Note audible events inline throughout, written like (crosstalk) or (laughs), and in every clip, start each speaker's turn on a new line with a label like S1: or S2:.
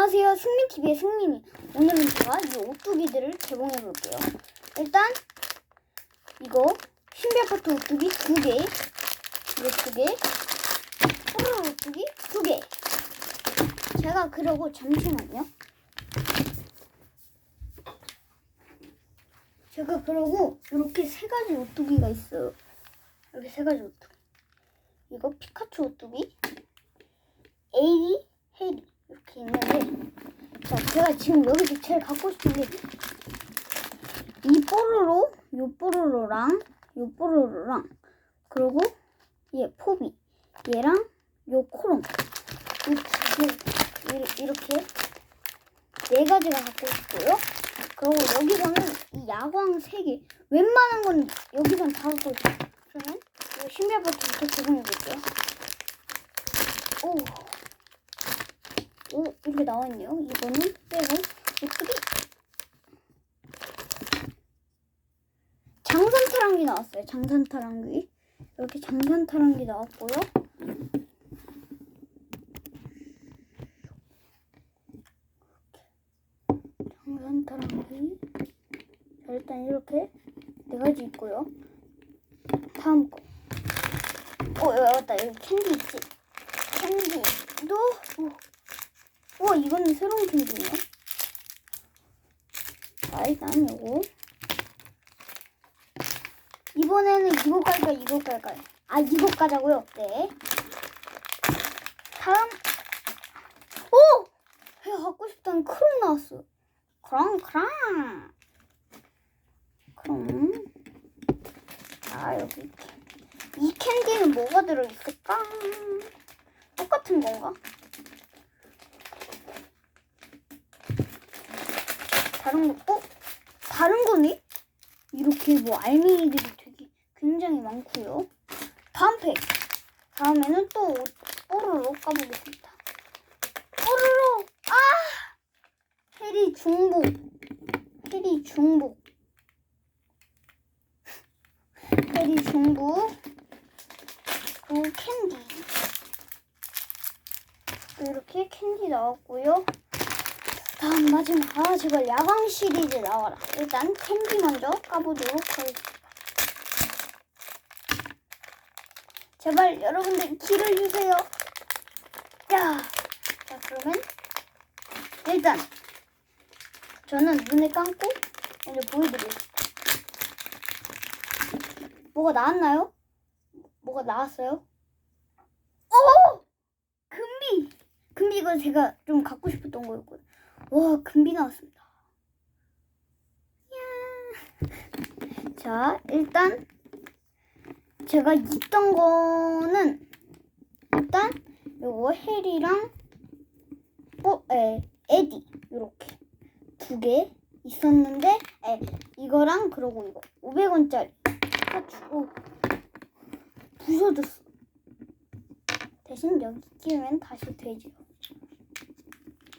S1: 안녕하세요. 승민TV의 승민이. 오늘은 제가 이 오뚜기들을 개봉해 볼게요. 일단, 이거, 신비아파트 오뚜기 두 개, 이거 두 개, 호러 오뚜기 두 개. 제가 그러고, 잠시만요. 제가 그러고, 이렇게 세 가지 오뚜기가 있어요. 이렇게 세 가지 오뚜기. 이거 피카츄 오뚜기, 에이리, 헤리. 이렇게. 있는데 자 제가 지금 여기서 제일 갖고 싶은 게 이 뽀로로 요 뽀로로랑 요 뽀로로랑 그리고 얘 포비 얘랑 요 코롱. 이렇게 이렇게 네 가지가 갖고 싶고요. 그리고 여기서는 이 야광 세개. 웬만한 건 여기선 다 갖고 있어요. 그러면 이거 신비아파트부터 제공해 볼게요 오 오, 이렇게 나와있네요. 이거는 빼고, 예쁘게. 장산타랑귀 나왔어요. 장산타랑귀. 이렇게 장산타랑귀 나왔고요. 장산타랑귀. 자, 일단 이렇게 네 가지 있고요. 다음 거. 어, 여기 왔다. 여기 캔디 있지? 캔디도, 오. 우와 이거는 새로운 캔디네 자 일단 요거. 이번에는 이거 깔까요 이거 깔까요 아 이거 까자고요? 네. 다음. 오! 제가 갖고 싶던 크롱 나왔어. 크롱 크롱 크롱 자 여기. 이 캔디는 뭐가 들어있을까? 똑같은 건가? 다른 거, 어? 다른 거네? 이렇게 뭐 알맹이들이 되게 굉장히 많고요. 다음 팩. 다음에는 또 뽀로로 까보겠습니다. 뽀로로! 아! 해리 중복. 해리 중복. (laughs) 해리 중복. 그리고 캔디. 또 이렇게 캔디 나왔고요. 다음 마지막 아 제발 야광 시리즈 나와라 일단 캔디 먼저 까보도록 하겠습니다 제발 여러분들 길을 주세요 야, 자 그러면 일단 저는 눈을 감고 먼저 보여드리겠습니다 뭐가 나왔나요? 뭐가 나왔어요? 오! 금비! 금비 이거 제가 좀 갖고 싶었던 거였거든요 와, 금비 나왔습니다. 이야. 자, 일단 제가 있던 거는 일단 요거 헬이랑 뽀, 에, 에디 요렇게 두 개 있었는데 에, 이거랑 그러고 이거 500원짜리 주고 부서졌어. 대신 여기 끼우면 다시 되지요.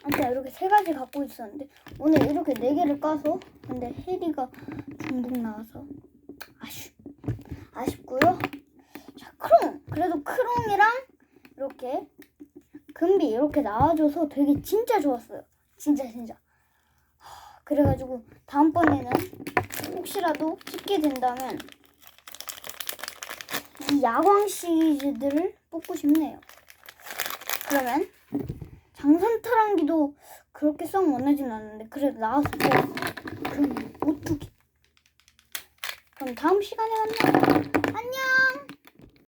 S1: 아무튼 이렇게 세 가지 갖고 있었는데 오늘 이렇게 네 개를 까서 근데 해리가 중복 나와서 아쉽 아쉽고요. 자 크롱 그래도 크롱이랑 이렇게 금비 이렇게 나와줘서 되게 진짜 좋았어요. 진짜 진짜. 하, 그래가지고 다음번에는 혹시라도 찍게 된다면 이 야광 시리즈들을 뽑고 싶네요. 그러면 장산타랑기도 그렇게 썩 원하진 않는데 그래도 나왔을 때 그럼 오뚜기 그럼 다음 시간에 만나요 안녕